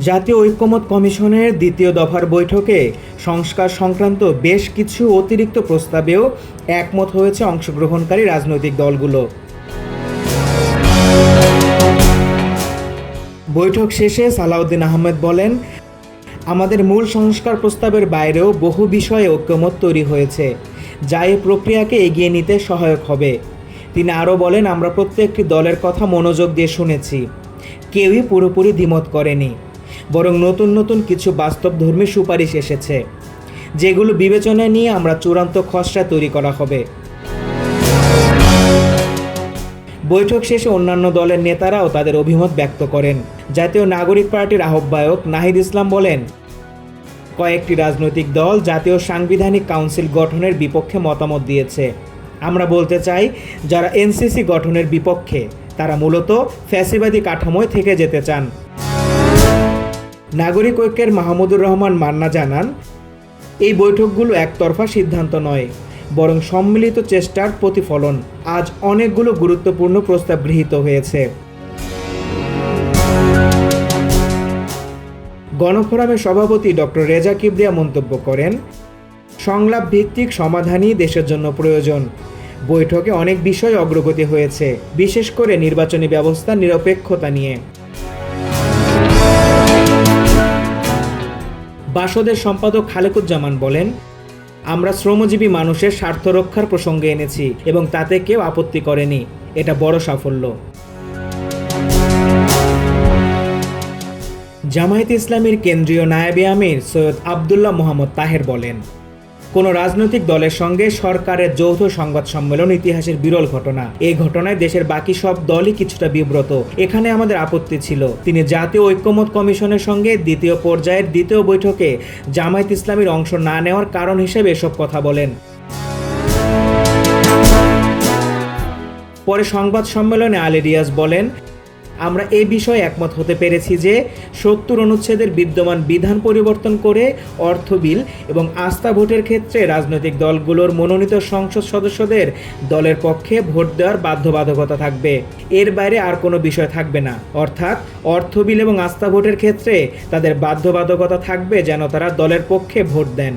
জাতীয় ঐক্যমত কমিশনের দ্বিতীয় দফার বৈঠকে সংস্কার সংক্রান্ত বেশ কিছু অতিরিক্ত প্রস্তাবেও একমত হয়েছে অংশগ্রহণকারী রাজনৈতিক দলগুলো। বৈঠক শেষে সালাউদ্দিন আহমেদ বলেন, আমাদের মূল সংস্কার প্রস্তাবের বাইরেও বহু বিষয়ে ঐক্যমত তৈরি হয়েছে, যা এই প্রক্রিয়াকে এগিয়ে নিতে সহায়ক হবে। তিনি আরও বলেন, আমরা প্রত্যেকটি দলের কথা মনোযোগ দিয়ে শুনেছি। কেউই পুরোপুরি দ্বিমত করেনি। বরং নতুন নতুন কিছু বাস্তবধর্মী সুপারিশ এসেছে, যেগুলো বিবেচনায় নিয়ে আমরা চূড়ান্ত খসড়া তৈরি করা হবে। বৈঠক শেষে অন্যান্য দলের নেতারাও তাদের অভিমত ব্যক্ত করেন। জাতীয় নাগরিক পার্টির আহ্বায়ক নাহিদ ইসলাম বলেন, কয়েকটি রাজনৈতিক দল জাতীয় সাংবিধানিক কাউন্সিল গঠনের বিপক্ষে মতামত দিয়েছে। আমরা বলতে চাই, যারা এনসিসি গঠনের বিপক্ষে, তারা মূলত ফ্যাসিবাদী কাঠামোয় থেকে যেতে চান। নাগরিক ঐক্যের মাহমুদুর রহমান মান্না জানান, এই বৈঠকগুলো একতরফা সিদ্ধান্ত নয়, বরং সম্মিলিত চেষ্টার প্রতিফলন। আজ অনেকগুলো গুরুত্বপূর্ণ প্রস্তাব গৃহীত হয়েছে। গণফোরামের সভাপতি ডক্টর রেজা কিবরিয়া মন্তব্য করেন সংলাপ ভিত্তিক সমাধানই দেশের জন্য প্রয়োজন। বৈঠকে অনেক বিষয় অগ্রগতি হয়েছে, বিশেষ করে নির্বাচনী ব্যবস্থা নিরপেক্ষতা নিয়ে। বাসদের সম্পাদক খালেকুজ্জামান বলেন, আমরা শ্রমজীবী মানুষের স্বার্থ রক্ষার প্রসঙ্গে এনেছি এবং তাতে কেউ আপত্তি করেনি। এটা বড় সাফল্য। জামায়াত ইসলামীর কেন্দ্রীয় নায়াবে আমির সৈয়দ আবদুল্লাহ মোহাম্মদ তাহের বলেন কোনো রাজনৈতিক দলের সঙ্গে সরকারের যৌথ সংবাদ সম্মেলন ইতিহাসের বিরল ঘটনা। এই ঘটনায় দেশের বাকি সব দলই কিছুটা বিব্রত। এখানে আমাদের আপত্তি ছিল। তিনি জাতীয় ঐক্যমত কমিশনের সঙ্গে দ্বিতীয় পর্যায়ের দ্বিতীয় বৈঠকে জামায়াত ইসলামীর অংশ না নেওয়ার কারণ হিসেবে এসব কথা বলেন। পরে সংবাদ সম্মেলনে আলী রিয়াজ বলেন আমরা এ বিষয়ে একমত হতে পেরেছি যে সত্তর অনুচ্ছেদের বিদ্যমান বিধান পরিবর্তন করে অর্থ বিল এবং আস্থা ভোটের ক্ষেত্রে রাজনৈতিক দলগুলোর মনোনীত সংসদ সদস্যদের দলের পক্ষে ভোট দেওয়ার বাধ্যবাধকতা থাকবে। এর বাইরে আর কোনো বিষয় থাকবে না। অর্থাৎ অর্থ বিল এবং আস্থা ভোটের ক্ষেত্রে তাদের বাধ্যবাধকতা থাকবে যেন তারা দলের পক্ষে ভোট দেন।